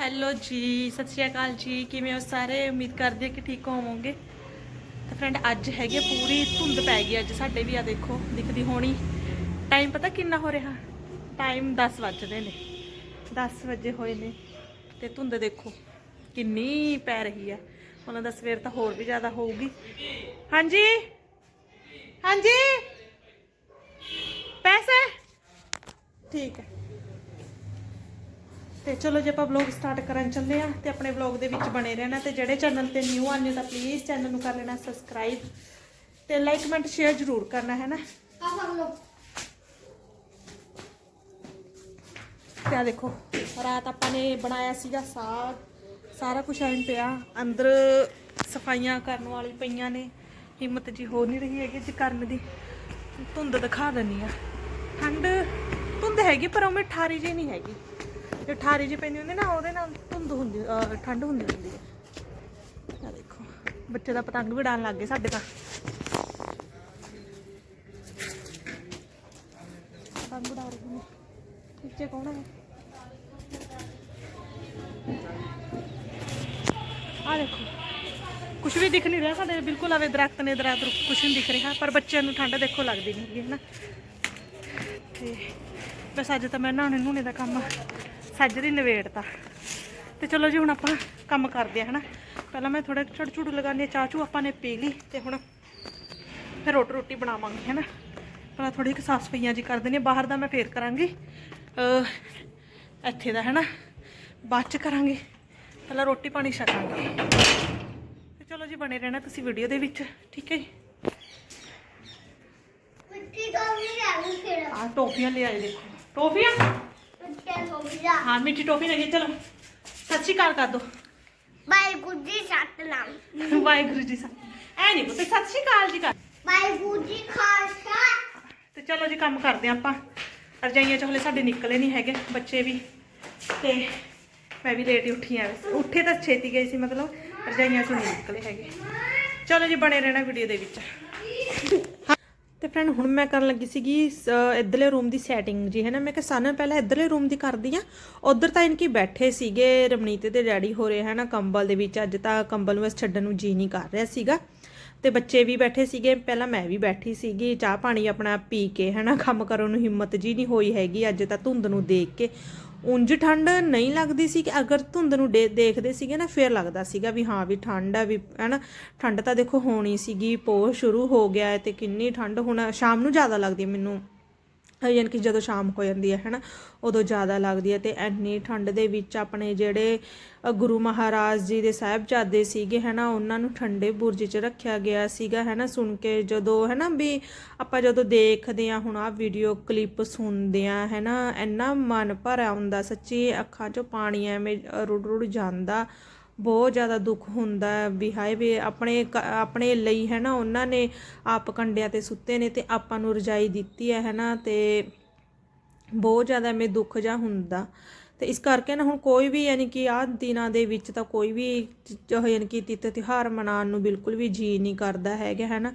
Hello ਜੀ, ਸਤਿ ਸ਼੍ਰੀ ਅਕਾਲ ਜੀ। ਕਿਵੇਂ ਹੋ ਸਾਰੇ? ਉਮੀਦ ਕਰਦੀ ਹਾਂ ਕਿ ਠੀਕ ਹੋਵੋਗੇ। ਤਾਂ ਫਰੈਂਡ ਅੱਜ ਹੈਗੀ ਪੂਰੀ ਧੁੰਦ ਪੈ ਗਈ ਅੱਜ, ਸਾਡੇ ਵੀ ਆ ਦੇਖੋ, ਦਿਖਦੀ ਹੋਣੀ। ਟਾਈਮ ਪਤਾ ਕਿੰਨਾ ਹੋ ਰਿਹਾ? ਟਾਈਮ 10 ਵੱਜਦੇ ਨੇ। 10 ਵਜੇ ਹੋਏ ਨੇ। ਤੇ ਧੁੰਦ ਦੇਖੋ, ਕਿੰਨੀ ਪੈ ਰਹੀ ਹੈ ਉਹਨਾਂ ਦਾ ਸਵੇਰ ਤਾਂ ਹੋਰ ਵੀ ਜ਼ਿਆਦਾ ਹੋਊਗੀ। ਹਾਂਜੀ? ਹਾਂਜੀ? ਪੈਸੇ? ਠੀਕ ਹੈ। ਤੇ ਚਲੋ ਜੇ ਆਪਾਂ ਵਲੌਗ ਸਟਾਰਟ ਕਰਨ ਚੱਲੇ ਆ ਤੇ ਆਪਣੇ ਵਲੌਗ ਦੇ ਵਿੱਚ ਬਣੇ ਰਹਿਣਾ ਤੇ ਜਿਹੜੇ ਚੈਨਲ ਤੇ ਨਿਊ ਆਨੇ ਤਾਂ ਪਲੀਜ਼ ਚੈਨਲ ਨੂੰ ਕਰ ਲੈਣਾ ਸਬਸਕ੍ਰਾਈਬ ਤੇ ਲਾਈਕ ਕਮੈਂਟ ਸ਼ੇਅਰ ਜ਼ਰੂਰ ਕਰਨਾ ਹੈ ਨਾ? ਤੇ ਆ ਦੇਖੋ ਰਾਤ ਆਪਾਂ ਨੇ ਬਣਾਇਆ ਸੀਗਾ ਸਾਗ। ਸਾਰਾ ਕੁਝ ਐਂ ਪਿਆ ਅੰਦਰ ਸਫਾਈਆਂ ਕਰਨ ਵਾਲੀ ਪਈਆਂ ਨੇ। ਹਿੰਮਤ ਜੀ ਹੋ ਨਹੀਂ ਰਹੀ ਹੈਗੀ ਅੱਜ ਕਰਨ ਦੀ। ਧੁੰਦ ਦਿਖਾ ਦਿੰਨੀ ਆ। ਠੰਡ ਧੁੰਦ ਹੈਗੀ ਪਰ ਉਹ ਠਾਰੀ ਜੀ ਨਹੀਂ ਹੈਗੀ। ਜੇ ਠਾਰੀ ਜੀ ਪੈਂਦੀ ਹੁੰਦੀ ਨਾ, ਉਹਦੇ ਨਾਲ ਧੁੰਦ ਹੁੰਦੀ, ਅਹ ਠੰਡ ਹੁੰਦੀ ਹੁੰਦੀ। ਹੈ ਆ ਦੇਖੋ, ਬੱਚੇ ਦਾ ਪਤੰਗ ਵੀ ਡਾਣ ਲੱਗ ਗਏ ਸਾਡੇ ਤਾਂ। ਪਤੰਗ ਉਡਾ ਰਹੇ ਨੇ। ਪਿੱਛੇ ਕੌਣ ਹੈ? ਆ ਦੇਖੋ ਕੁਝ ਵੀ ਦਿਖ ਨਹੀਂ ਰਿਹਾ ਸਾਡੇ, ਬਿਲਕੁਲ ਆਵੇ ਦਰਖਤ ਨੇ, ਦਰਖਤ ਕੁਝ ਨਹੀਂ ਦਿਖ ਰਿਹਾ, ਪਰ ਬੱਚਿਆਂ ਨੂੰ ਠੰਡ ਦੇਖੋ ਲੱਗਦੀ ਨਹੀਂ ਹੈਗੀ ਹੈ ਨਾ ਤੇ ਬਸ ਅੱਜ ਤਾਂ ਮੈਂ ਨਹਾਣੇ ਨੂਣੇ ਦਾ ਕੰਮ ਸੱਜਰੀ ਨਵੇੜਤਾ ਤੇ। ਚਲੋ ਜੀ ਹੁਣ ਆਪਾਂ ਕੰਮ ਕਰਦੇ ਆ ਹਨਾ। ਪਹਿਲਾਂ ਮੈਂ ਥੋੜਾ ਛੜ ਛੁੜ ਲਗਾਉਂਦੀ ਹਾਂ ਚਾਹ ਚੂ ਆਪਾਂ ਨੇ ਪੀ ਲਈ ਤੇ ਹੁਣ ਫਿਰ ਰੋਟੀ ਰੋਟੀ ਬਣਾਵਾਂਗੇ ਹਨਾ। ਪਹਿਲਾਂ ਥੋੜੀ ਕਿ ਸਾਫ਼ ਸਫਾਈਆਂ ਜੀ ਕਰ ਦਿੰਦੀ ਹਾਂ ਬਾਹਰ ਦਾ ਮੈਂ ਫੇਰ ਕਰਾਂਗੀ। ਇੱਥੇ ਦਾ ਹਨਾ। ਬਾਅਦ ਚ ਕਰਾਂਗੇ। ਪਹਿਲਾਂ ਰੋਟੀ ਪਾਣੀ ਛਕਾਂਗੇ। ਤੇ ਚਲੋ ਜੀ ਬਣੇ ਰਹਿਣਾ ਤੁਸੀਂ ਵੀਡੀਓ ਦੇ ਵਿੱਚ ਠੀਕ ਹੈ ਜੀ। ਮਿੱਟੀ ਵੀ ਲੈ ਫਿਰ। ਆ ਟੋਫੀਆਂ ਲੈ ਆਏ ਦੇਖੋ। ਟੋਫੀਆਂ? ਹਾਂ ਮਿੱਠੀ ਟੋਫੀ ਲੱਗੀ ਚਲੋ। ਸਤਿ ਸ਼੍ਰੀ ਅਕਾਲ ਕਰ ਦੋ। ਬਾਈ ਗੁੱਜੀ ਸੱਤ ਨਾਮ ਵਾਹਿਗੁਰੂ ਜੀ ਸਾਹਿਬ ਐ ਨਹੀਂ ਪੁੱਤ ਸਤਿ ਸ਼੍ਰੀ ਅਕਾਲ ਜੀ ਕਰ। ਬਾਈ ਗੁੱਜੀ ਖਾਲਸਾ। ਤੇ ਚਲੋ ਜੀ ਕੰਮ ਕਰਦੇ ਆਪਾਂ। ਰਜਾਈਆਂ ਚ ਹਲੇ ਸਾਡੇ ਨਿਕਲੇ ਨਹੀਂ ਹੈਗੇ ਬੱਚੇ ਵੀ। ਤੇ ਮੈਂ ਵੀ ਲੇਟ ਹੀ ਉੱਠੀ ਆ। ਉੱਠੇ ਤਾਂ ਛੇਤੀ ਗਈ ਸੀ ਮਤਲਬ ਰਜਾਈਆਂ ਚੋਂ ਨਹੀਂ ਨਿਕਲੇ ਹੈਗੇ। ਚਲੋ ਜੀ ਬਣੇ ਰਹਿਣਾ ਵੀਡੀਓ ਦੇ ਵਿੱਚ। ਤੇ ਫਰੈਂਡ ਹੁਣ ਮੈਂ ਕਰਨ ਲੱਗੀ ਸੀਗੀ ਸ- ਇੱਧਰਲੇ ਰੂਮ ਦੀ ਸੈਟਿੰਗ ਜੀ ਹੈ ਨਾ ਮੈਂ ਕਿਹਾ ਸਾਨੂੰ ਪਹਿਲਾਂ ਇੱਧਰਲੇ ਰੂਮ ਦੀ ਕਰਦੀ ਆ ਉਧਰ ਤਾਂ ਇਨਕੀ ਬੈਠੇ ਸੀਗੇ ਰਮਨੀਤ ਤੇ ਡੈਡੀ ਹੋ ਰਹੇ ਹੈ ਨਾ ਕੰਬਲ ਦੇ ਵਿੱਚ ਅੱਜ ਤਾਂ ਕੰਬਲ ਨੂੰ ਬਸ ਛੱਡਣ ਨੂੰ ਜੀ ਨਹੀਂ ਕਰ ਰਿਹਾ ਸੀਗਾ। ਤੇ ਬੱਚੇ ਵੀ ਬੈਠੇ ਸੀਗੇ, ਪਹਿਲਾਂ ਮੈਂ ਵੀ ਬੈਠੀ ਸੀਗੀ, ਚਾਹ ਪਾਣੀ ਆਪਣਾ ਪੀ ਕੇ ਹੈ ਨਾ ਕੰਮ ਕਰਨ ਨੂੰ ਹਿੰਮਤ ਜੀ ਨਹੀਂ ਹੋਈ ਹੈਗੀ, ਅੱਜ ਤਾਂ ਧੁੰਦ ਨੂੰ ਦੇਖ ਕੇ। ਉਂਝ ਠੰਡ ਨਹੀਂ ਲੱਗਦੀ ਸੀ ਕਿ ਅਗਰ ਧੁੰਦ ਨੂੰ ਦੇ- ਦੇਖਦੇ ਸੀਗੇ ਨਾ, ਫਿਰ ਲੱਗਦਾ ਸੀਗਾ ਵੀ ਹਾਂ, ਵੀ ਠੰਡ ਆ, ਵੀ ਹੈਨਾ, ਠੰਡ ਤਾਂ ਦੇਖੋ ਹੋਣੀ ਸੀਗੀ ਪੋ ਸ਼ੁਰੂ ਹੋ ਗਿਆ ਹੈ ਤੇ ਕਿੰਨੀ ਠੰਡ ਹੁਣ ਸ਼ਾਮ ਨੂੰ ਜ਼ਿਆਦਾ ਲੱਗਦੀ ਮੈਨੂੰ। ਯਾਨੀ ਕਿ ਜਦੋਂ ਸ਼ਾਮ ਹੋ ਜਾਂਦੀ ਹੈ, ਹੈਨਾ, ਉਦੋਂ ਜ਼ਿਆਦਾ ਲੱਗਦੀ ਹੈ ਤੇ ਐਨੀ ਠੰਡ ਦੇ ਵਿੱਚ ਆਪਣੇ ਜਿਹੜੇ ਗੁਰੂ ਮਹਾਰਾਜ ਜੀ ਦੇ ਸਾਹਿਬਜ਼ਾਦੇ ਸੀਗੇ, ਹੈਨਾ, ਉਹਨਾਂ ਨੂੰ ਠੰਡੇ ਬੁਰਜ 'ਚ ਰੱਖਿਆ ਗਿਆ ਸੀਗਾ, ਹੈਨਾ, ਸੁਣ ਕੇ ਜਦੋਂ, ਹੈਨਾ, ਵੀ ਆਪਾਂ ਜਦੋਂ ਦੇਖਦੇ ਆ ਹੁਣ ਆ ਵੀਡੀਓ ਕਲਿੱਪ ਸੁਣਦੇ ਆ ਹੈਨਾ, ਇੰਨਾ ਮਨ ਭਰਿਆ ਹੁੰਦਾ, ਸੱਚੀ ਅੱਖਾਂ 'ਚੋਂ ਪਾਣੀ ਐਵੇਂ ਰੁੜ ਰੁੜ ਜਾਂਦਾ ਬਹੁਤ ਜ਼ਿਆਦਾ ਦੁੱਖ ਹੁੰਦਾ ਵੀ ਹਾਏ ਵੀ ਆਪਣੇ ਆਪਣੇ ਲਈ ਹੈ ਨਾ ਉਹਨਾਂ ਨੇ ਆਪ ਕੰਡਿਆਂ ਤੇ ਸੁੱਤੇ ਨੇ ਤੇ ਆਪਾਂ ਨੂੰ ਰਜਾਈ ਦਿੱਤੀ ਹੈ ਹੈ ਨਾ? ਤੇ ਬਹੁਤ ਜ਼ਿਆਦਾ ਐਵੇਂ ਦੁੱਖ ਜਾ ਹੁੰਦਾ। ਤੇ ਇਸ ਕਰਕੇ ਨਾ ਹੁਣ ਕੋਈ ਵੀ ਯਾਨੀ ਕਿ ਆਹ ਦਿਨਾਂ ਦੇ ਵਿੱਚ ਤਾਂ ਕੋਈ ਵੀ ਯਾਨੀ ਕਿ ਤਿੱਥ ਤਿਉਹਾਰ ਮਨਾਉਣ ਨੂੰ ਬਿਲਕੁਲ ਵੀ ਜੀ ਨਹੀਂ ਕਰਦਾ ਹੈਗਾ, ਹੈ ਨਾ?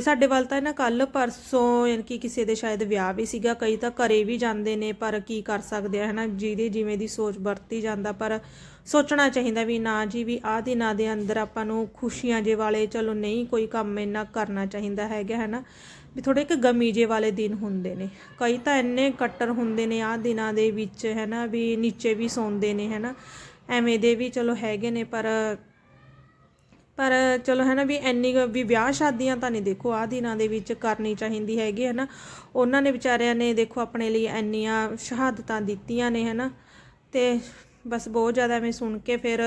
ਸਾਡੇ ਵੱਲ ਤਾਂ ਨਾ ਕੱਲ ਪਰਸੋਂ ਯਾਨੀ ਕਿ ਕਿਸੇ ਦੇ ਸ਼ਾਇਦ ਵਿਆਹ ਵੀ ਸੀਗਾ, ਕਈ ਤਾਂ ਘਰੇ ਵੀ ਜਾਂਦੇ ਨੇ, ਪਰ ਕੀ ਕਰ ਸਕਦੇ ਆ, ਹੈ ਨਾ? ਜਿਹਦੀ ਜਿਵੇਂ ਦੀ ਸੋਚ ਵਰਤੀ ਜਾਂਦਾ, ਪਰ ਸੋਚਣਾ ਚਾਹੀਦਾ ਵੀ ਨਾ ਜੀ, ਵੀ ਆਹ ਦਿਨਾਂ ਦੇ ਅੰਦਰ ਆਪਾਂ ਨੂੰ ਖੁਸ਼ੀਆਂ ਜੇ ਵਾਲੇ, ਚਲੋ ਨਹੀਂ ਕੋਈ ਕੰਮ ਇੰਨਾ ਕਰਨਾ ਚਾਹੀਦਾ ਹੈਗਾ, ਹੈ ਨਾ? ਵੀ ਥੋੜੇ ਇੱਕ ਗਮੀਜ਼ੇ ਵਾਲੇ ਦਿਨ ਹੁੰਦੇ ਨੇ। ਕਈ ਤਾਂ ਇੰਨੇ ਕੱਟਰ ਹੁੰਦੇ ਨੇ ਆਹ ਦਿਨਾਂ ਦੇ ਵਿੱਚ ਹੈ ਨਾ ਵੀ ਨੀਚੇ ਵੀ ਸੌਂਦੇ ਨੇ ਹੈ ਨਾ ਐਵੇਂ ਦੇ ਵੀ ਚਲੋ ਹੈਗੇ ਨੇ, ਪਰ ਪਰ ਚਲੋ ਹੈ ਨਾ ਵੀ ਐਨੀ ਵੀ ਵਿਆਹ ਸ਼ਾਦੀਆਂ ਤਾਂ ਨਹੀਂ ਦੇਖੋ, ਆਹ ਦਿਨਾਂ ਦੇ ਵਿੱਚ ਕਰਨੀ ਚਾਹੀਦੀ ਹੈਗੀ ਹੈ ਨਾ ਉਹਨਾਂ ਨੇ ਵਿਚਾਰਿਆਂ ਨੇ ਦੇਖੋ ਆਪਣੇ ਲਈ ਇੰਨੀਆਂ ਸ਼ਹਾਦਤਾਂ ਦਿੱਤੀਆਂ ਨੇ ਹੈ ਨਾ ਤੇ ਬਸ ਬਹੁਤ ਜ਼ਿਆਦਾ ਐਵੇਂ ਸੁਣ ਕੇ ਫਿਰ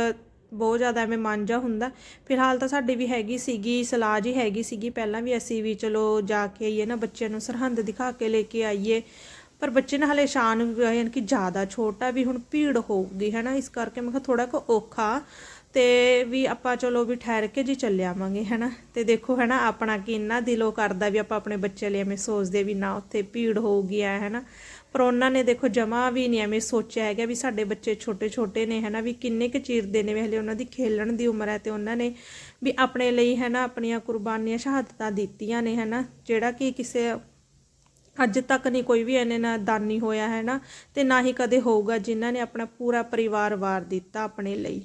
ਬਹੁਤ ਜ਼ਿਆਦਾ ਐਵੇਂ ਮਨ ਜਾ ਹੁੰਦਾ। ਫਿਲਹਾਲ ਤਾਂ ਸਾਡੀ ਵੀ ਹੈਗੀ ਸੀਗੀ, ਸਲਾਹ ਜੀ ਹੈਗੀ ਸੀਗੀ। ਪਹਿਲਾਂ ਵੀ ਅਸੀਂ ਵੀ ਚਲੋ ਜਾ ਕੇ ਆਈਏ ਨਾ, ਬੱਚਿਆਂ ਨੂੰ ਸਰਹੰਦ ਦਿਖਾ ਕੇ ਲੈ ਕੇ ਆਈਏ। ਪਰ ਬੱਚੇ ਨਾ ਹਲੇ ਸ਼ਾਨ ਯਾਨੀ ਕਿ ਜ਼ਿਆਦਾ ਛੋਟਾ ਵੀ ਹੁਣ ਭੀੜ ਹੋਊਗੀ, ਹੈ ਨਾ? ਇਸ ਕਰਕੇ ਮੈਂ ਕਿਹਾ ਥੋੜਾ ਕੁ ਔਖਾ। ਤੇ ਵੀ ਆਪਾਂ ਚਲੋ ਵੀ ਠਹਿਰ ਕੇ ਜੀ ਚੱਲੇ ਆਵਾਂਗੇ ਹੈਨਾ ਤੇ ਦੇਖੋ ਹੈਨਾ ਆਪਣਾ ਕਿੰਨਾ ਦਿਲੋਂ ਕਰਦਾ ਵੀ ਆਪਾਂ ਆਪਣੇ ਬੱਚੇ ਲਈ ਐਵੇਂ ਸੋਚਦੇ ਵੀ ਨਾ, ਉੱਥੇ ਭੀੜ ਹੋਊਗੀ ਐ ਹੈਨਾ ਪਰ ਉਹਨਾਂ ਨੇ ਦੇਖੋ ਜਮਾ ਵੀ ਨਹੀਂ ਐਵੇਂ ਸੋਚਿਆ ਹੈਗਾ ਵੀ ਸਾਡੇ ਬੱਚੇ ਛੋਟੇ ਛੋਟੇ ਨੇ, ਹੈਨਾ, ਵੀ ਕਿੰਨੇ ਕੁ ਚਿਰ ਦੇ ਨੇ ਹਲੇ ਉਹਨਾਂ ਦੀ ਖੇਲਣ ਦੀ ਉਮਰ ਹੈ ਤੇ ਉਹਨਾਂ ਨੇ ਵੀ ਆਪਣੇ ਲਈ, ਹਨਾ, ਆਪਣੀਆਂ ਕੁਰਬਾਨੀਆਂ, ਸ਼ਹਾਦਤਾਂ ਦਿੱਤੀਆਂ ਨੇ, ਹਨਾ, ਜਿਹੜਾ ਕਿ ਕਿਸੇ ਅੱਜ ਤੱਕ ਨਹੀਂ ਕੋਈ ਵੀ ਇਹਨੇ ਨਾਲ ਦਾਨੀ ਹੋਇਆ ਹੈ ਨਾ ਤੇ ਨਾ ਹੀ ਕਦੇ ਹੋਊਗਾ ਜਿਨ੍ਹਾਂ ਨੇ ਆਪਣਾ ਪੂਰਾ ਪਰਿਵਾਰ ਵਾਰ ਦਿੱਤਾ ਆਪਣੇ ਲਈ।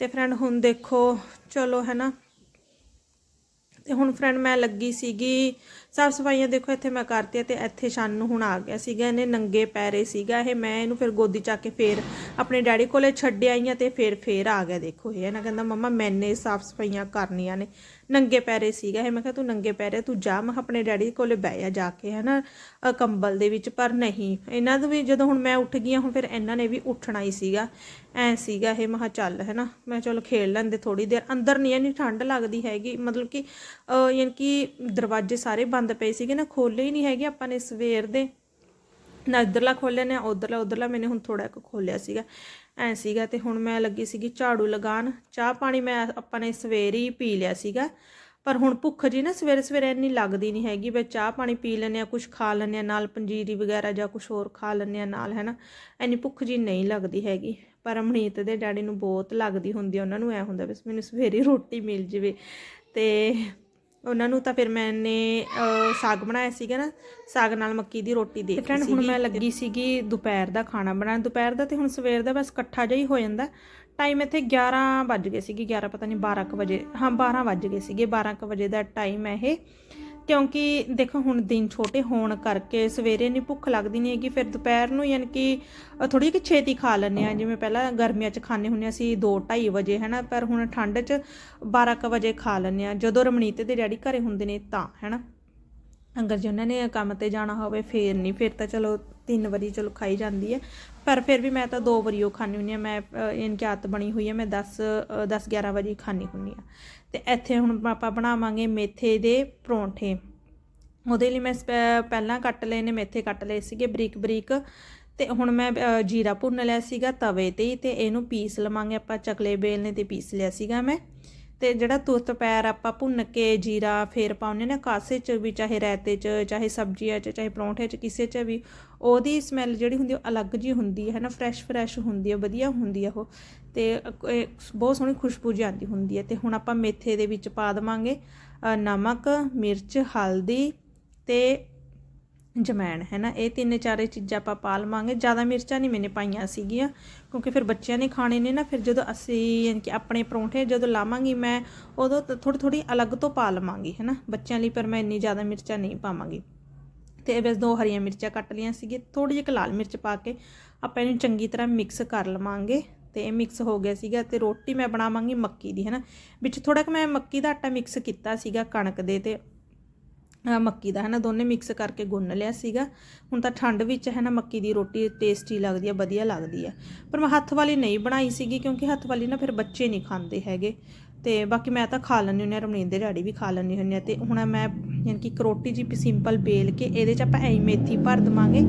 ਤੇ ਫਰੈਂਡ ਹੁਣ ਦੇਖੋ, ਚਲੋ ਹੈ ਨਾ ਤੇ ਹੁਣ ਫਰੈਂਡ ਮੈਂ ਲੱਗੀ ਸੀਗੀ ਸਾਫ਼ ਸਫਾਈਆਂ ਦੇਖੋ ਇੱਥੇ ਮੈਂ ਕਰਤੀਆਂ ਤੇ ਇੱਥੇ ਸ਼ਾਨ ਨੂੰ ਹੁਣ ਆ ਗਿਆ ਸੀਗਾ ਇਹਨੇ ਨੰਗੇ ਪੈਰੇ ਸੀਗਾ ਇਹ। ਮੈਂ ਇਹਨੂੰ ਫਿਰ ਗੋਦੀ ਚੱਕ ਕੇ ਫੇਰ ਆਪਣੇ ਡੈਡੀ ਕੋਲੇ ਛੱਡ ਆਈ ਆ ਤੇ ਫਿਰ ਫੇਰ ਆ ਗਿਆ ਦੇਖੋ ਇਹ। ਨਾ ਕਹਿੰਦਾ ਮੰਮਾ ਮੈਨੇ ਸਾਫ਼ ਸਫਾਈਆਂ ਕਰਨੀਆਂ ਨੇ। ਨੰਗੇ ਪੈਰੇ ਸੀਗਾ ਇਹ। ਮੈਂ ਕਿਹਾ ਤੂੰ ਨੰਗੇ ਪੈਰੇ ਤੂੰ ਜਾ ਮੈਂ ਕਿਹਾ ਆਪਣੇ ਡੈਡੀ ਕੋਲੇ ਬਹਿ ਜਾ ਜਾ ਕੇ ਹਨਾ ਅ, ਕੰਬਲ ਦੇ ਵਿੱਚ ਪਰ ਨਹੀਂ। ਇਹਨਾਂ ਨੂੰ ਵੀ ਜਦੋਂ ਹੁਣ ਮੈਂ ਉੱਠ ਗਈ ਹੁਣ ਫਿਰ ਇਹਨਾਂ ਨੇ ਵੀ ਉੱਠਣਾ ਹੀ ਸੀਗਾ। ਐ ਸੀਗਾ ਇਹ ਮਹਾ ਚੱਲ ਹੈ ਨਾ ਮੈਂ ਚਲੋ ਖੇਡ ਲੈਂਦੇ ਥੋੜੀ ਦੇਰ। ਅੰਦਰ ਨਹੀਂ ਇੰਨੀ ਠੰਡ ਲੱਗਦੀ ਹੈਗੀ ਮਤਲਬ ਕਿ ਯਾਨੀ ਕਿ ਦਰਵਾਜ਼ੇ ਸਾਰੇ ਬੰਦ ਪਏ ਸੀਗੇ, ਨਾ ਖੋਲੇ ਹੀ ਨਹੀਂ ਹੈਗੇ ਆਪਾਂ ਨੇ ਸਵੇਰ ਦੇ। ਨਾ ਇੱਧਰਲਾ ਖੋਲਿਆ ਨੇ ਉਧਰਲਾ ਉਧਰਲਾ ਮੈंने ਹੁਣ ਥੋੜਾ ਕੁ ਖੋਲਿਆ ਸੀਗਾ। ਐ ਸੀਗਾ ਤੇ ਹੁਣ ਮੈਂ ਲੱਗੀ ਸੀਗੀ ਝਾੜੂ ਲਗਾਉਣ। ਚਾਹ ਪਾਣੀ ਮੈਂ ਆਪਾਂ ਨੇ ਸਵੇਰ ਹੀ ਪੀ ਲਿਆ ਸੀਗਾ। ਪਰ ਹੁਣ ਭੁੱਖ ਜੀ ਨਾ ਸਵੇਰੇ ਸਵੇਰੇ ਇੰਨੀ ਲੱਗਦੀ ਨਹੀਂ ਹੈਗੀ ਬਈ ਚਾਹ ਪਾਣੀ ਪੀ ਲੈਂਦੇ ਆ ਕੁਝ ਖਾ ਲੈਂਦੇ ਆ ਨਾਲ ਪੰਜੀਰੀ ਵਗੈਰਾ ਜਾਂ ਕੁਝ ਹੋਰ ਖਾ ਲੈਂਦੇ ਆ ਨਾਲ, ਹੈ ਨਾ। ਇੰਨੀ ਭੁੱਖ ਜੀ ਨਹੀਂ ਲੱਗਦੀ ਹੈਗੀ। ਪਰ ਅਮਨੀਤ ਦੇ ਡੈਡੀ ਨੂੰ ਬਹੁਤ ਲੱਗਦੀ ਹੁੰਦੀ ਉਹਨਾਂ ਨੂੰ, ਐ ਹੁੰਦਾ ਬਸ ਮੈਨੂੰ ਸਵੇਰੇ ਰੋਟੀ ਮਿਲ ਜਵੇ। ਤੇ ਉਹਨਾਂ ਨੂੰ ਤਾਂ ਫਿਰ ਮੈਨੇ ਸਾਗ ਬਣਾਇਆ ਸੀਗਾ ਨਾ ਸਾਗ ਨਾਲ ਮੱਕੀ ਦੀ ਰੋਟੀ ਦੇ ਫਰੈਂਡ ਹੁਣ ਮੈਂ ਲੱਗੀ ਸੀਗੀ ਦੁਪਹਿਰ ਦਾ ਖਾਣਾ ਬਣਾਉਣ। ਦੁਪਹਿਰ ਦਾ ਤੇ ਹੁਣ ਸਵੇਰ ਦਾ ਬਸ ਇਕੱਠਾ ਜਿਹਾ ਹੀ ਹੋ ਜਾਂਦਾ। ਟਾਈਮ ਇੱਥੇ 11 ਵੱਜ ਗਏ ਸੀਗੇ 11 ਪਤਾ ਨਹੀਂ 12 ਕੁ ਵਜੇ ਹਾਂ 12 ਵੱਜ ਗਏ ਸੀਗੇ 12 ਕੁ ਵਜੇ ਦਾ ਟਾਈਮ ਹੈ ਇਹ। ਕਿਉਂਕਿ ਦੇਖੋ ਹੁਣ ਦਿਨ ਛੋਟੇ ਹੋਣ ਕਰਕੇ ਸਵੇਰੇ ਨਹੀਂ ਭੁੱਖ ਲੱਗਦੀ ਨਹੀਂ ਹੈਗੀ, ਫਿਰ ਦੁਪਹਿਰ ਨੂੰ ਯਾਨੀ ਕਿ ਥੋੜੀ ਜਿਹੀ ਛੇਤੀ ਖਾ ਲੈਂਦੇ ਆ ਜਿਵੇਂ ਪਹਿਲਾਂ ਗਰਮੀਆਂ 'ਚ ਖਾਣੇ ਹੁੰਦੇ ਸੀ 2:30 ਵਜੇ, ਹੈਨਾ? ਪਰ ਹੁਣ ਠੰਡ 'ਚ 12 ਕੁ ਵਜੇ ਖਾ ਲੈਂਦੇ ਆ ਜਦੋਂ ਰਮਣੀਤ ਦੇ ਡੈਡੀ ਘਰੇ ਹੁੰਦੇ ਨੇ ਤਾਂ, ਹੈਨਾ? ਅਗਰ ਜੇ ਉਹਨਾਂ ਨੇ ਕੰਮ ਤੇ ਜਾਣਾ ਹੋਵੇ, ਫੇਰ ਨਹੀਂ, ਫਿਰ ਤਾਂ ਚਲੋ ਤਿੰਨ ਵਾਰੀ ਚਲੋ ਖਾਈ ਜਾਂਦੀ ਹੈ। ਪਰ ਫਿਰ ਵੀ ਮੈਂ ਤਾਂ ਦੋ ਵਾਰੀ ਉਹ ਖਾਣੀ ਹੁੰਦੀ ਆ ਮੈਂ ਇਨ ਕੀ ਆਦਤ ਬਣੀ ਹੋਈ ਹੈ। ਮੈਂ 10 10 11 ਵਾਰੀ ਖਾਣੀ ਹੁੰਦੀ ਆ ਤੇ ਇੱਥੇ ਹੁਣ ਆਪਾਂ ਬਣਾਵਾਂਗੇ ਮੇਥੇ ਦੇ ਪਰੌਂਠੇ। ਉਹਦੇ ਲਈ ਮੈਂ ਸਪੈ- ਪਹਿਲਾਂ ਕੱਟ ਲਏ ਨੇ, ਮੇਥੇ ਕੱਟ ਲਏ ਸੀਗੇ ਬਰੀਕ ਬਰੀਕ। ਤੇ ਹੁਣ ਮੈਂ ਜੀਰਾ ਭੁੰਨ ਲਿਆ ਸੀਗਾ ਤਵੇ ਤੇ ਹੀ ਤੇ ਇਹਨੂੰ ਪੀਸ ਲਵਾਂਗੇ। ਆਪਾਂ ਚਕਲੇ ਬੇਲਨੇ ਤੇ ਪੀਸ ਲਿਆ ਸੀਗਾ ਮੈਂ। ਤੇ ਜਿਹੜਾ ਤੁਰਤ ਪੈਰ ਆਪਾਂ ਭੁੰਨ ਕੇ ਜੀਰਾ ਫੇਰ ਪਾਉਂਦੇ ਨਾ ਕਾਸੇ ਚ ਵੀ, ਚਾਹੇ ਰਾਇਤੇ ਚ, ਚਾਹੇ ਸਬਜ਼ੀਆਂ ਚ, ਚਾਹੇ ਪਰੌਂਠੇ ਚ, ਕਿਸੇ ਚ ਵੀ, ਉਹਦੀ ਸਮੈਲ ਜਿਹੜੀ ਹੁੰਦੀ ਉਹ ਅਲੱਗ ਜੀ ਹੁੰਦੀ ਹੈ ਨਾ ਫਰੈਸ਼ ਫਰੈਸ਼ ਹੁੰਦੀ ਹੈ ਵਧੀਆ ਹੁੰਦੀ ਆ ਉਹ, ਤੇ ਬਹੁਤ ਸੋਹਣੀ ਖੁਸ਼ਬੂ ਜੀ ਆਉਂਦੀ ਹੁੰਦੀ ਹੈ। ਤੇ ਹੁਣ ਆਪਾਂ ਮੇਥੇ ਦੇ ਵਿੱਚ ਪਾ ਦੇਵਾਂਗੇ ਨਮਕ, ਮਿਰਚ, ਹਲਦੀ ਤੇ ਜਮੈਣ, ਹੈ ਨਾ? ਇਹ ਤਿੰਨ ਚਾਰੇ ਚੀਜ਼ਾਂ ਆਪਾਂ ਪਾ ਲਵਾਂਗੇ। ਜ਼ਿਆਦਾ ਮਿਰਚਾਂ ਨਹੀਂ ਮੈਨੇ ਪਾਈਆਂ ਸੀਗੀਆਂ, ਕਿਉਂਕਿ ਫਿਰ ਬੱਚਿਆਂ ਨੇ ਖਾਣੇ ਨੇ ਨਾ, ਫਿਰ ਜਦੋਂ ਅਸੀਂ ਯਾਨੀ ਕਿ ਆਪਣੇ ਪਰੌਂਠੇ ਜਦੋਂ ਲਾਵਾਂਗੀ ਮੈਂ, ਉਦੋਂ ਥੋੜੀ ਥੋੜੀ ਅਲੱਗ ਤੋਂ ਪਾ ਲਵਾਂਗੀ, ਹੈ ਨਾ? ਬੱਚਿਆਂ ਲਈ ਪਰ ਮੈਂ ਇੰਨੀ ਜ਼ਿਆਦਾ ਮਿਰਚਾਂ ਨਹੀਂ ਪਾਵਾਂਗੀ। ਤੇ ਬਸ ਦੋ ਹਰੀਆਂ ਮਿਰਚਾਂ ਕੱਟ ਲਈਆਂ ਸੀਗੀ ਥੋੜੀ ਜਿਹੀ ਲਾਲ ਮਿਰਚ ਪਾ ਕੇ ਆਪਾਂ ਇਹਨੂੰ ਚੰਗੀ ਤਰ੍ਹਾਂ ਮਿਕਸ ਕਰ ਲਵਾਂਗੇ। ਤੇ ਇਹ ਮਿਕਸ ਹੋ ਗਿਆ ਸੀਗਾ ਤੇ ਰੋਟੀ ਮੈਂ ਬਣਾਵਾਂਗੀ ਮੱਕੀ ਦੀ, ਹੈ ਨਾ? ਵਿੱਚ ਥੋੜਾ ਕੁ ਮੈਂ ਮੱਕੀ ਦਾ ਆਟਾ ਮਿਕਸ ਕੀਤਾ ਸੀਗਾ ਕਣਕ ਦੇ ਤੇ ਮੱਕੀ ਦਾ ਹੈ ਨਾ ਦੋਨੇ ਮਿਕਸ ਕਰਕੇ ਗੁੰਨ ਲਿਆ ਸੀਗਾ। ਹੁਣ ਤਾਂ ਠੰਡ ਵਿੱਚ ਹੈ ਨਾ ਮੱਕੀ ਦੀ ਰੋਟੀ ਟੇਸਟੀ ਲੱਗਦੀ ਹੈ ਵਧੀਆ ਲੱਗਦੀ ਹੈ ਪਰ ਮੈਂ ਹੱਥ ਵਾਲੀ ਨਹੀਂ ਬਣਾਈ ਸੀਗੀ, ਕਿਉਂਕਿ ਹੱਥ ਵਾਲੀ ਨਾ ਫਿਰ ਬੱਚੇ ਨਹੀਂ ਖਾਂਦੇ ਹੈਗੇ। ਤੇ ਬਾਕੀ ਮੈਂ ਤਾਂ ਖਾ ਲੈਂਦੀ ਹੁੰਦੀ ਹਾਂ ਰਮਣੀਨ ਦੇ ਡੈਡੀ ਵੀ ਖਾ ਲੈਂਦੀ ਹੁੰਦੀ ਹਾਂ ਤੇ ਹੁਣ ਮੈਂ, ਯਾਨੀ ਕਿ ਇੱਕ ਰੋਟੀ ਜੀ ਸਿੰਪਲ ਬੇਲ ਕੇ, ਇਹਦੇ 'ਚ ਆਪਾਂ ਐਂ ਮੇਥੀ ਭਰ ਦਵਾਂਗੇ।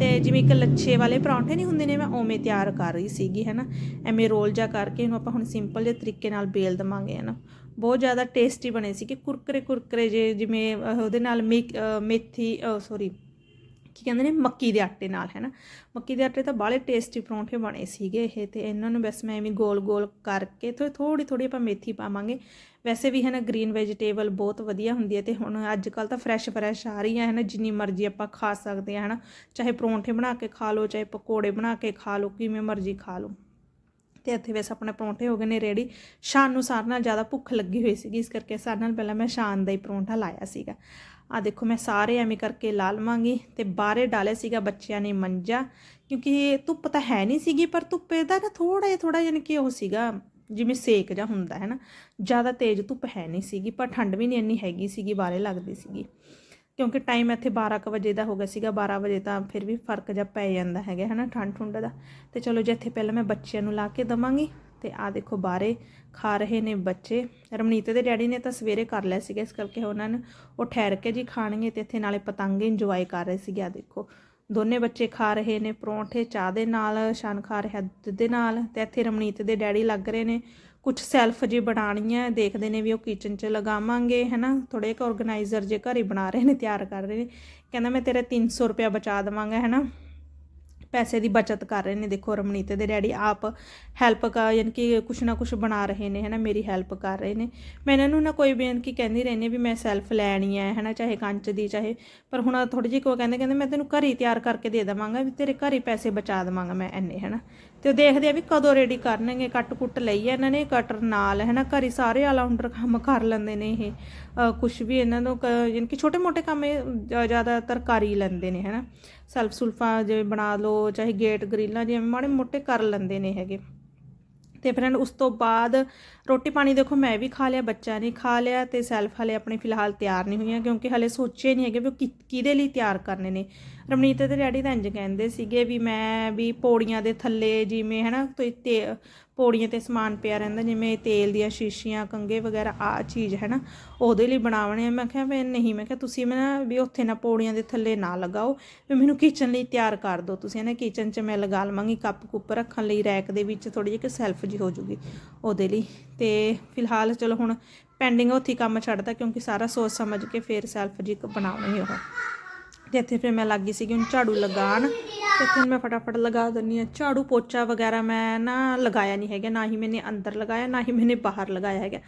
ਤੇ ਜਿਵੇਂ ਇੱਕ ਲੱਛੇ ਵਾਲੇ ਪਰੌਂਠੇ ਨਹੀਂ ਹੁੰਦੇ ਨੇ, ਮੈਂ ਉਵੇਂ ਤਿਆਰ ਕਰ ਰਹੀ ਸੀਗੀ ਹੈ ਨਾ ਐਵੇਂ ਰੋਲ ਜਾ ਕਰਕੇ ਇਹਨੂੰ ਆਪਾਂ ਹੁਣ ਸਿੰਪਲ ਜਿਹੇ ਤਰੀਕੇ ਨਾਲ ਬੇਲ ਦਵਾਂਗੇ ਹੈ ਨਾ ਬਹੁਤ ਜ਼ਿਆਦਾ ਟੇਸਟੀ ਬਣੇ ਸੀ ਕਿ ਕੁਰਕਰੇ ਕੁਰਕਰੇ ਜੇ ਜਿਵੇਂ ਉਹਦੇ ਨਾਲ ਮੇਕ- ਮੇਥੀ ਸੌਰੀ ਕੀ ਕਹਿੰਦੇ ਨੇ, ਮੱਕੀ ਦੇ ਆਟੇ ਨਾਲ, ਹੈ ਨਾ? ਮੱਕੀ ਦੇ ਆਟੇ ਤਾਂ ਬਾਹਲੇ ਟੇਸਟੀ ਪਰੌਂਠੇ ਬਣੇ ਸੀਗੇ ਇਹ ਤੇ ਇਹਨਾਂ ਨੂੰ ਬਸ ਮੈਂ ਐਵੇਂ ਗੋਲ ਗੋਲ ਕਰਕੇ ਥੋੜੀ ਥੋੜੀ ਥੋੜੀ ਆਪਾਂ ਮੇਥੀ ਪਾਵਾਂਗੇ। ਵੈਸੇ ਵੀ, ਹੈ ਨਾ ਗ੍ਰੀਨ ਵੈਜੀਟੇਬਲ ਬਹੁਤ ਵਧੀਆ ਹੁੰਦੀ ਹੈ ਤੇ ਹੁਣ ਅੱਜ ਕੱਲ ਤਾਂ ਫਰੈਸ਼ ਫਰੈਸ਼ ਆ ਰਹੀ ਹੈ ਨਾ, ਜਿੰਨੀ ਮਰਜ਼ੀ ਆਪਾਂ ਖਾ ਸਕਦੇ ਹਾਂ, ਹੈ ਨਾ? ਚਾਹੇ ਪਰੌਂਠੇ ਬਣਾ ਕੇ ਖਾ ਲਓ, ਚਾਹੇ ਪਕੌੜੇ ਬਣਾ ਕੇ ਖਾ ਲਓ, ਕਿਵੇਂ ਮਰਜ਼ੀ ਖਾ ਲਓ। ਤੇ ਇੱਥੇ ਵੈਸੇ ਆਪਣੇ ਪਰੌਂਠੇ ਹੋ ਗਏ ਨੇ ਰੈਡੀ ਸ਼ਾਨ ਨੂੰ ਸਾਰ ਨਾਲ ਜ਼ਿਆਦਾ ਭੁੱਖ ਲੱਗੀ ਹੋਈ ਸੀਗੀ, ਇਸ ਕਰਕੇ ਸਾਰ ਨਾਲ ਪਹਿਲਾਂ ਮੈਂ ਸ਼ਾਨ ਦਾ ਹੀ ਪਰੌਂਠਾ ਲਾਇਆ ਸੀਗਾ। ਆ ਦੇਖੋ, ਮੈਂ ਸਾਰੇ ਐਵੇਂ ਕਰਕੇ ਲਾ ਲਵਾਂਗੀ ਤੇ ਬਾਹਰੇ ਡਾਲੇ ਸੀਗਾ ਬੱਚਿਆਂ ਨੇ ਮੰਜਾ, ਕਿਉਂਕਿ ਧੁੱਪ ਤਾਂ ਹੈ ਨਹੀਂ ਸੀਗੀ, ਪਰ ਧੁੱਪੇ ਦਾ ਨਾ ਥੋੜਾ ਜਿਹਾ ਥੋੜਾ ਜਿਹਾ ਕਿ ਉਹ ਸੀਗਾ, ਜਿਵੇਂ ਸੇਕ ਜਾਂ ਹੁੰਦਾ ਹੈ ਨਾ, ਜ਼ਿਆਦਾ ਤੇਜ਼ ਧੁੱਪ ਹੈ ਨਹੀਂ ਸੀਗੀ, ਪਰ ਠੰਡ ਵੀ ਨਹੀਂ ਇੰਨੀ ਹੈਗੀ ਸੀਗੀ, ਬਾਹਰੇ ਲੱਗਦੀ ਸੀਗੀ। ਕਿਉਂਕਿ ਟਾਈਮ ਇੱਥੇ 12 ਕੁ ਵਜੇ ਦਾ ਹੋ ਗਿਆ ਸੀਗਾ 12 ਵਜੇ ਤਾਂ ਫਿਰ ਵੀ ਫ਼ਰਕ ਜਿਹਾ ਪੈ ਜਾਂਦਾ ਹੈਗਾ, ਹਨਾ, ਠੰਡ ਠੁੰਡ ਦਾ। ਤੇ ਚਲੋ ਜੇ ਇੱਥੇ ਪਹਿਲਾਂ ਮੈਂ ਬੱਚਿਆਂ ਨੂੰ ਲਾ ਕੇ ਦਵਾਂਗੀ, ਤੇ ਆ ਦੇਖੋ ਬਾਹਰੇ ਖਾ ਰਹੇ ਨੇ ਬੱਚੇ। ਰਮਨੀਤ ਦੇ ਡੈਡੀ ਨੇ ਤਾਂ ਸਵੇਰੇ ਕਰ ਲਿਆ ਸੀਗਾ, ਇਸ ਕਰਕੇ ਉਹਨਾਂ ਨੇ ਉਹ ਠਹਿਰ ਕੇ ਜੀ ਖਾਣਗੇ ਤੇ ਇੱਥੇ ਨਾਲੇ ਪਤੰਗ ਇੰਜੋਏ ਕਰ ਰਹੇ ਸੀਗੇ ਆ ਦੇਖੋ। ਦੋਨੇ ਬੱਚੇ ਖਾ ਰਹੇ ਨੇ, ਪਰੌਂਠੇ, ਚਾਹ ਦੇ ਨਾਲ, ਸ਼ਾਨ ਖਾ ਰਿਹਾ ਦੁੱਧ ਦੇ ਨਾਲ, ਤੇ ਇੱਥੇ ਰਮਨੀਤ ਦੇ ਡੈਡੀ ਲੱਗ ਰਹੇ ਨੇ। ਕੁਝ ਸੈਲਫ ਜੀ ਹੈ ਦੇਖਦੇ ਨੇ ਵੀ ਉਹ ਕਿਚਨ 'ਚ ਲਗਾਵਾਂਗੇ, ਹੈਨਾ? ਥੋੜੇ ਇੱਕ ਆਰਗੇਨਾਈਜ਼ਰ ਜੇ ਘਰੇ ਬਣਾ ਰਹੇ ਨੇ, ਤਿਆਰ ਕਰ ਰਹੇ ਨੇ। ਕਹਿੰਦਾ, ਮੈਂ ਤੇਰੇ 300 ਰੁਪਇਆ ਬਚਾ ਦੇਵਾਂਗਾ, ਹੈਨਾ? ਪੈਸੇ ਦੀ ਬਚਤ ਕਰ ਰਹੇ ਨੇ। ਦੇਖੋ, ਰਮਨੀਤ ਦੇ ਡੈਡੀ ਆਪ ਹੈਲਪ ਕਰ ਯਾਨੀ ਕਿ ਕੁਛ ਨਾ ਕੁਛ ਬਣਾ ਰਹੇ ਨੇ, ਹਨਾ? ਮੇਰੀ ਹੈਲਪ ਕਰ ਰਹੇ ਨੇ। ਮੈਂ ਇਹਨਾਂ ਨੂੰ ਨਾ ਕੋਈ ਵੀ, ਯਾਨੀ ਕਿ ਕਹਿੰਦੀ ਰਹਿੰਦੀ ਵੀ ਮੈਂ ਸੈਲਫ ਲੈਣੀ ਹੈ, ਹਨਾ? ਚਾਹੇ ਕੰਚ ਦੀ, ਚਾਹੇ ਪਰ ਹੁਣ ਥੋੜੀ ਜਿਹੀ ਕੋ ਕਹਿੰਦੇ ਕਹਿੰਦੇ, ਮੈਂ ਤੈਨੂੰ ਘਰ ਹੀ ਤਿਆਰ ਕਰਕੇ ਦੇ ਦੇਵਾਂਗਾ ਵੀ ਤੇਰੇ ਘਰ ਹੀ ਪੈਸੇ ਬਚਾ ਦੇਵਾਂਗਾ ਮੈਂ ਇੰਨੇ, ਹਨਾ? ਤੇ ਦੇਖਦੇ ਆ ਵੀ ਕਦੋਂ ਰੈਡੀ ਕਰਨਗੇ, ਕੱਟ ਕੁੱਟ ਲਈ ਆ ਇਹਨਾਂ ਨੇ ਕਟਰ ਨਾਲ, ਹਨਾ, ਘਰ ਹੀ ਸਾਰੇ ਆਲਰਾਊਂਡਰ ਕੰਮ ਕਰ ਲੈਂਦੇ ਨੇ ਇਹ। ਕੁਝ ਵੀ ਇਹਨਾਂ ਨੂੰ ਕ- ਯਾਨੀ ਕਿ ਛੋਟੇ ਮੋਟੇ ਕੰਮ ਇਹ ਜ਼ਿਆਦਾਤਰ ਕਰ ਹੀ ਲੈਂਦੇ ਨੇ, ਹਨਾ। ਸੈਲਫ ਸੁਲਫਾ ਜਿਵੇਂ ਬਣਾ ਲਓ, ਚਾਹੇ ਗੇਟ ਗ੍ਰਿਲਾਂ ਜਿਵੇਂ ਮਾੜੇ ਮੋਟੇ ਕਰ ਲੈਂਦੇ ਨੇ ਹੈਗੇ। ਤੇ ਫਿਰ ਉਸ ਤੋਂ ਬਾਅਦ ਰੋਟੀ ਪਾਣੀ ਦੇਖੋ ਮੈਂ ਵੀ ਖਾ ਲਿਆ, ਬੱਚਾ ਨੇ ਖਾ ਲਿਆ ਤੇ ਸੈਲਫ ਹਲੇ ਆਪਣੀ ਫਿਲਹਾਲ ਤਿਆਰ ਨਹੀਂ ਹੋਈਆਂ ਕਿਉਂਕਿ ਹਲੇ ਸੋਚੇ ਨਹੀਂ ਹੈਗੇ ਵੀ ਉਹ ਕਿ- ਕਿਹਦੇ ਲਈ ਤਿਆਰ ਕਰਨੇ ਨੇ। ਰਮਨੀਤ ਦੇ ਡੈਡੀ ਤਾਂ ਇੰਜ ਕਹਿੰਦੇ ਸੀਗੇ ਵੀ ਮੈਂ ਵੀ ਪੌੜੀਆਂ ਦੇ ਥੱਲੇ ਜਿਵੇਂ ਹਨਾ ਤੇ ਤੇ ਪੌੜੀਆਂ ਤੇ ਸਮਾਨ ਪਿਆ ਰਹਿੰਦਾ, ਜਿਵੇਂ ਤੇਲ ਦੀਆਂ ਸ਼ੀਸ਼ੀਆਂ ਕੰਗੇ ਵਗੈਰਾ ਆ ਚੀਜ਼ ਹੈ ਨਾ ਉਹਦੇ ਲਈ ਬਣਾਉਣੇ ਆ। ਮੈਂ ਕਿਹਾ ਮੈਂ ਨਹੀਂ, ਮੈਂ ਕਿਹਾ ਤੁਸੀਂ ਮੈਂ ਨਾ ਵੀ ਉੱਥੇ ਨਾ ਪੌੜੀਆਂ ਦੇ ਥੱਲੇ ਨਾ ਲਗਾਓ, ਵੀ ਮੈਨੂੰ ਕਿਚਨ ਲਈ ਤਿਆਰ ਕਰ ਦਿਓ। ਤੁਸੀਂ ਨਾ ਕਿਚਨ 'ਚ ਮੈਂ ਲਗਾ ਲਵਾਂਗੀ, ਕੱਪ ਕੁੱਪ ਰੱਖਣ ਲਈ ਰੈਕ ਦੇ ਵਿੱਚ ਥੋੜੀ ਜਿਹੀ ਕਿ ਸੈਲਫ ਜੀ ਹੋ ਜੂਗੀ ਉਹਦੇ ਲਈ। ਤੇ ਫਿਲਹਾਲ ਚਲੋ ਹੁਣ ਪੈਂਡਿੰਗ ਉੱਥੇ ਹੀ ਕੰਮ ਛੱਡਦਾ, ਕਿਉਂਕਿ ਸਾਰਾ ਸੋਚ ਸਮਝ ਕੇ ਫੇਰ ਸੈਲਫ ਜੀ ਬਣਾਉਣੀ ਉਹ। ਤੇ ਇੱਥੇ ਫਿਰ ਮੈਂ ਲੱਗੀ ਸੀਗੀ ਹੁਣ ਝਾੜੂ ਲਗਾਉਣ। ਤੇ ਫਿਰ ਮੈਂ ਫਟਾਫਟ ਲਗਾ ਦਿੰਨੀ ਆ ਝਾੜੂ ਪੋਚਾ ਵਗੈਰਾ ਮੈਂ ਨਾ ਲਗਾਇਆ ਨਹੀਂ ਹੈਗਾ, ਨਾ ਹੀ ਮੈਨੇ ਅੰਦਰ ਲਗਾਇਆ, ਨਾ ਹੀ ਮੈਨੇ ਬਾਹਰ ਲਗਾਇਆ ਹੈਗਾ।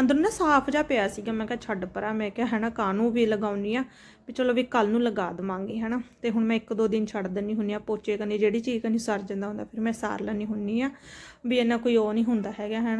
ਅੰਦਰ ਨਾ ਸਾਫ਼ ਜਿਹਾ ਪਿਆ ਸੀਗਾ। ਮੈਂ ਕਿਹਾ, ਛੱਡ ਪਰਾਂ। ਮੈਂ ਕਿਹਾ ਹੈ ਨਾ ਕਾਹਨੂੰ ਵੀ ਲਗਾਉਣੀ ਆ ਵੀ ਚਲੋ ਵੀ ਕੱਲ ਨੂੰ ਲਗਾ ਦਵਾਂਗੀ ਹੈ ਨਾ ਤੇ ਹੁਣ ਮੈਂ ਇੱਕ ਦੋ ਦਿਨ ਛੱਡ ਦਿੰਨੀ ਹੁੰਨੀ ਆ ਪੋਚੇ ਕਰਨੀ ਜਿਹੜੀ ਚੀਜ਼ ਕਰਨੀ ਸਰ ਜਾਂਦਾ ਹੁੰਦਾ, ਫਿਰ ਮੈਂ ਸਾਰ ਲੈਣੀ ਹੁੰਨੀ ਆ ਵੀ ਇਹਨਾਂ ਕੋਈ ਉਹ ਨਹੀਂ ਹੁੰਦਾ ਹੈਗਾ ਹੈ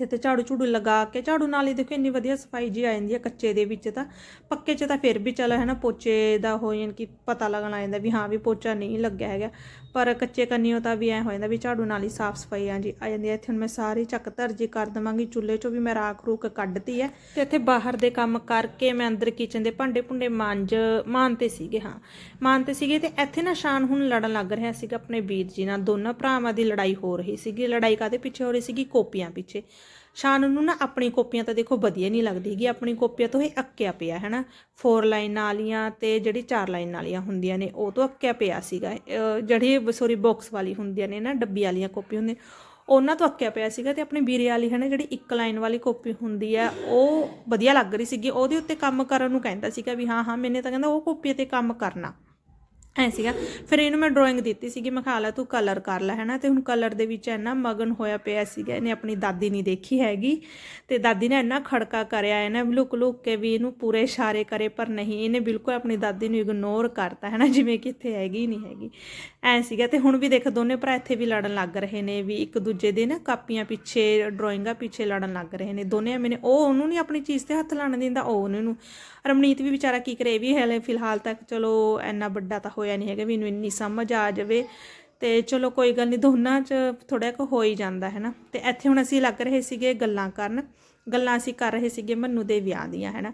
ਨਾ ਤੇ ਝਾੜੂ ਝੂੜੂ ਲਗਾ ਕੇ, ਝਾੜੂ ਨਾਲ ਹੀ ਦੇਖੋ ਇੰਨੀ ਵਧੀਆ ਸਫ਼ਾਈ ਜੀ ਆ ਜਾਂਦੀ ਹੈ ਕੱਚੇ ਦੇ ਵਿੱਚ ਤਾਂ, ਪੱਕੇ 'ਚ ਤਾਂ ਫਿਰ ਵੀ ਚਲੋ ਹੈ ਨਾ ਪੋਚੇ ਦਾ ਹੋ ਜਾਣ ਕਿ ਪਤਾ ਲੱਗਣ ਆ ਜਾਂਦਾ ਵੀ ਹਾਂ ਵੀ ਪੋਚਾ ਨਹੀਂ ਲੱਗਿਆ ਹੈਗਾ, ਪਰ ਕੱਚੇ ਕੰਨੀਓ ਤਾਂ ਵੀ ਐ ਹੋ ਜਾਂਦਾ ਵੀ ਝਾੜੂ ਨਾਲ ਹੀ ਸਾਫ਼ ਸਫ਼ਾਈ ਆ ਜੀ, ਆ ਜਾਂਦੀ ਹੈ ਇੱਥੇ ਹੁਣ ਮੈਂ ਸਾਰੀ ਚੱਕ ਧਰਜੀ ਕਰ ਦਵਾਂਗੀ, ਚੁੱਲ੍ਹੇ 'ਚੋਂ ਵੀ ਮੈਂ ਰਾਖ ਰੂਕ ਕੱਢਤੀ ਹੈ ਤੇ ਇੱਥੇ ਬਾਹਰ ਦੇ ਕੰਮ ਕਰਕੇ ਮੈਂ ਅੰਦਰ ਕਿਚਨ ਦੇ ਭਾਂਡੇ ਭੁੰਡੇ ਮਾਂਜ ਮਾਨਤੇ ਸੀਗੇ, ਹਾਂ ਮਾਨਤੇ ਸੀਗੇ ਤੇ ਇੱਥੇ ਨਾ ਸ਼ਾਨ ਹੁਣ ਲੜਨ ਲੱਗ ਰਿਹਾ ਸੀਗਾ ਆਪਣੇ ਵੀਰ ਜੀ ਨਾਲ, ਦੋਨਾਂ ਭਰਾਵਾਂ ਦੀ ਲੜਾਈ ਹੋ ਰਹੀ ਸੀਗੀ, ਲੜਾਈ ਕਾਦੇ ਪਿੱਛੇ ਹੋ ਰਹੀ ਸੀਗੀ, ਕੋਪੀਆਂ ਪਿੱਛੇ ਸ਼ਾਨ ਨੂੰ ਨਾ ਆਪਣੀ ਕਾਪੀਆਂ ਤਾਂ ਦੇਖੋ ਵਧੀਆ ਨਹੀਂ ਲੱਗਦੀ ਹੈਗੀ ਆਪਣੀ ਕਾਪੀਆਂ ਤੋਂ ਇਹ ਅੱਕਿਆ ਪਿਆ ਹੈ ਨਾ ਫੋਰ ਲਾਈਨ ਵਾਲੀਆਂ ਤੇ ਜਿਹੜੀ ਚਾਰ ਲਾਈਨ ਵਾਲੀਆਂ ਹੁੰਦੀਆਂ ਨੇ, ਉਹ ਤੋਂ ਅੱਕਿਆ ਪਿਆ ਸੀਗਾ। ਜਿਹੜੀ ਸੋਰੀ ਬਾਕਸ ਵਾਲੀ ਹੁੰਦੀਆਂ ਨੇ ਨਾ, ਡੱਬੀ ਵਾਲੀਆਂ ਕਾਪੀ ਹੁੰਦੀਆਂ, ਉਹਨਾਂ ਤੋਂ ਅੱਕਿਆ ਪਿਆ ਸੀਗਾ ਤੇ ਆਪਣੇ ਵੀਰੇ ਵਾਲੀ ਹੈ ਨਾ ਜਿਹੜੀ ਇੱਕ ਲਾਈਨ ਵਾਲੀ ਕਾਪੀ ਹੁੰਦੀ ਆ, ਉਹ ਵਧੀਆ ਲੱਗ ਰਹੀ ਸੀਗੀ। ਉਹਦੇ ਉੱਤੇ ਕੰਮ ਕਰਨ ਨੂੰ ਕਹਿੰਦਾ ਸੀਗਾ ਵੀ ਹਾਂ ਹਾਂ, ਮੈਨੇ ਤਾਂ ਕਹਿੰਦਾ ਉਹ ਕਾਪੀ ਤੇ ਕੰਮ ਕਰਨਾ। ਐ ਸੀਗਾ। ਫਿਰ ਇਹਨੂੰ ਮੈਂ ਡਰਾਇੰਗ ਦਿੱਤੀ ਸੀਗੀ, ਮੈਂ ਖਾ ਲਾ ਤੂੰ ਕਲਰ ਕਰ ਲੈ ਹੈਨਾ। ਤੇ ਹੁਣ ਕਲਰ ਦੇ ਵਿੱਚ ਇੰਨਾ ਮਗਨ ਹੋਇਆ ਪਿਆ ਸੀਗਾ, ਇਹਨੇ ਆਪਣੀ ਦਾਦੀ ਨਹੀਂ ਦੇਖੀ ਹੈਗੀ। ਤੇ ਦਾਦੀ ਨੇ ਇੰਨਾ ਖੜਕਾ ਕਰਿਆ, ਇਹਨੇ ਲੁਕ ਲੁਕ ਕੇ ਵੀ ਇਹਨੂੰ ਪੂਰੇ ਇਸ਼ਾਰੇ ਕਰੇ, ਪਰ ਨਹੀਂ, ਇਹਨੇ ਬਿਲਕੁਲ ਆਪਣੀ ਦਾਦੀ ਨੂੰ ਇਗਨੋਰ ਕਰਤਾ, ਹੈਨਾ, ਜਿਵੇਂ ਕਿ ਇੱਥੇ ਹੈਗੀ ਨਹੀਂ ਹੈਗੀ। ਐ ਸੀਗਾ। ਤੇ ਹੁਣ ਵੀ ਦੇਖ, ਦੋਨੇ ਭਰਾ ਇੱਥੇ ਵੀ ਲੜਨ ਲੱਗ ਰਹੇ ਨੇ, ਵੀ ਇੱਕ ਦੂਜੇ ਦੇ ਨਾ ਕਾਪੀਆਂ ਪਿੱਛੇ ਡਰਾਇੰਗਾਂ ਪਿੱਛੇ ਲੜਨ ਲੱਗ ਰਹੇ ਨੇ। ਦੋਨੇ ਮੈਨੇ ਉਹ ਉਹਨੂੰ ਨਹੀਂ ਆਪਣੀ ਚੀਜ਼ ਤੇ ਹੱਥ ਲਾਣ ਦਿੰਦਾ, ਉਹ ਉਹਨੂੰ। ਨੂੰ ਰਮਨੀਤ ਵੀ ਵਿਚਾਰਾ ਕੀ ਕਰੇ, ਇਹ ਵੀ ਹਲੇ ਫਿਲਹਾਲ ਤੱਕ ਚਲੋ, ਇੰਨਾ ਵੱਡਾ ਤਾਂ ਹੋਇਆ ਨਹੀਂ ਹੈਗਾ, ਵੀ ਇਹਨੂੰ ਇੰਨੀ ਸਮਝ ਆ ਜਾਵੇ। ਤੇ ਚਲੋ ਕੋਈ ਗੱਲ ਨਹੀਂ, ਦੋਨਾਂ 'ਚ ਥੋੜਾ ਜਿਹਾ ਹੋ ਹੀ ਜਾਂਦਾ, ਹੈ ਨਾ? ਤੇ ਇੱਥੇ ਹੁਣ ਅਸੀਂ ਲੱਗ ਰਹੇ ਸੀਗੇ ਗੱਲਾਂ ਕਰਨ। ਗੱਲਾਂ ਅਸੀਂ ਕਰ ਰਹੇ ਸੀਗੇ ਮੰਨੂ ਦੇ ਵਿਆਹ ਦੀਆਂ, ਹੈ ਨਾ?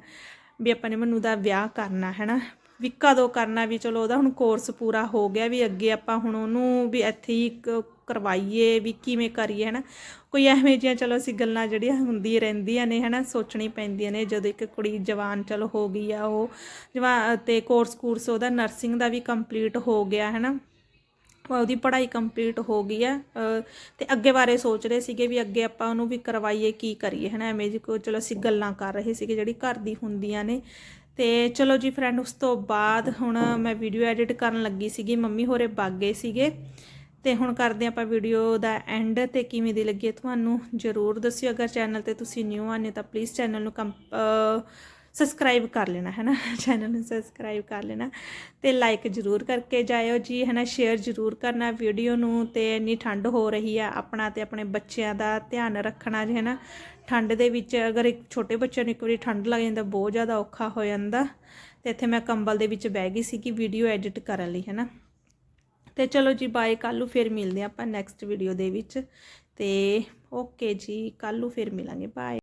ਵੀ ਆਪਾਂ ਨੇ ਮੰਨੂ ਦਾ ਵਿਆਹ ਕਰਨਾ, ਹੈ ਨਾ? ਵੀ ਕਦੋਂ ਕਰਨਾ, ਵੀ ਚਲੋ ਉਹਦਾ ਹੁਣ ਕੋਰਸ ਪੂਰਾ ਹੋ ਗਿਆ, ਵੀ ਅੱਗੇ ਆਪਾਂ ਹੁਣ ਉਹਨੂੰ ਵੀ ਇੱਥੇ ਹੀ ਕਰਵਾਈਏ ਵੀ ਕਿਵੇਂ ਕਰੀਏ ਹੈ ਨਾ ਕੋਈ ਐਵੇਂ ਜਿਹੀਆਂ ਚਲੋ ਅਸੀਂ ਗੱਲਾਂ ਜਿਹੜੀਆਂ ਹੁੰਦੀਆਂ ਰਹਿੰਦੀਆਂ ਨੇ ਹਨਾ ਸੋਚਣੀ ਪੈਂਦੀਆਂ ਨੇ। ਜਦੋਂ ਇੱਕ ਕੁੜੀ ਜਵਾਨ ਚਲੋ ਹੋ ਗਈ ਆ ਉਹ ਜਵਾ ਤੇ ਕੋਰਸ ਕੋਰਸ ਉਹਦਾ ਨਰਸਿੰਗ ਦਾ ਵੀ ਕੰਪਲੀਟ ਹੋ ਗਿਆ ਹਨਾ? ਉਹਦੀ ਪੜ੍ਹਾਈ ਕੰਪਲੀਟ ਹੋ ਗਈ ਹੈ ਅ, ਤੇ ਅੱਗੇ ਬਾਰੇ ਸੋਚ ਰਹੇ ਸੀਗੇ ਵੀ ਅੱਗੇ ਆਪਾਂ ਉਹਨੂੰ ਵੀ ਕਰਵਾਈਏ ਕੀ ਕਰੀਏ ਹਨਾ? ਐਵੇਂ ਜੀ ਕੋ ਚਲੋ ਅਸੀਂ ਗੱਲਾਂ ਕਰ ਰਹੇ ਸੀਗੇ ਜਿਹੜੀ ਘਰ ਦੀ ਹੁੰਦੀਆਂ ਨੇ। ਤੇ ਚਲੋ ਜੀ ਫਰੈਂਡ ਉਸ ਤੋਂ ਬਾਅਦ ਹੁਣ ਮੈਂ ਵੀਡੀਓ ਐਡਿਟ ਕਰਨ ਲੱਗੀ ਸੀਗੀ ਮੰਮੀ ਹੋਰੇ ਬਾਗੇ ਸੀਗੇ। ਤੇ ਹੁਣ ਕਰਦੇ ਆਪਾਂ ਵੀਡੀਓ ਦਾ ਐਂਡ ਤੇ ਕਿਵੇਂ ਦੀ ਲੱਗੀ ਤੁਹਾਨੂੰ ਜਰੂਰ ਦੱਸਿਓ। ਅਗਰ ਚੈਨਲ ਤੇ ਤੁਸੀਂ ਨਿਊ ਆਨੇ ਤਾਂ ਪਲੀਜ਼ ਚੈਨਲ ਨੂੰ ਕੰਪ ਸਬਸਕ੍ਰਾਈਬ ਕਰ ਲੈਣਾ, ਹੈ ਨਾ? ਚੈਨਲ ਨੂੰ ਸਬਸਕ੍ਰਾਈਬ ਕਰ ਲੈਣਾ ਤੇ ਲਾਈਕ ਜਰੂਰ ਕਰਕੇ ਜਾਇਓ ਜੀ, ਹੈ ਨਾ? ਸ਼ੇਅਰ ਜਰੂਰ ਕਰਨਾ ਵੀਡੀਓ ਨੂੰ ਤੇ ਇੰਨੀ ਠੰਡ ਹੋ ਰਹੀ ਆ, ਆਪਣਾ ਤੇ ਆਪਣੇ ਬੱਚਿਆਂ ਦਾ ਧਿਆਨ ਰੱਖਣਾ ਜੀ, ਹੈ ਨਾ? ਠੰਡ ਦੇ ਵਿੱਚ ਅਗਰ ਇੱਕ ਛੋਟੇ ਬੱਚੇ ਨੂੰ ਇੱਕ ਵਾਰੀ ਠੰਡ ਲੱਗ ਜਾਂਦਾ, ਬਹੁਤ ਜ਼ਿਆਦਾ ਔਖਾ ਹੋ ਜਾਂਦਾ ਤੇ ਇੱਥੇ ਮੈਂ ਕੰਬਲ ਦੇ ਵਿੱਚ ਬਹਿ ਗਈ ਸੀ ਕਿ ਵੀਡੀਓ ਐਡਿਟ ਕਰਨ ਲਈ, ਹੈ ਨਾ? ਤੇ ਚਲੋ ਜੀ ਬਾਏ ਕੱਲ ਨੂੰ ਫਿਰ ਮਿਲਦੇ ਹਾਂ ਆਪਾਂ ਨੈਕਸਟ ਵੀਡੀਓ ਦੇ ਵਿੱਚ। ਤੇ ਓਕੇ ਜੀ ਕੱਲ ਨੂੰ ਫਿਰ ਮਿਲਾਂਗੇ ਬਾਏ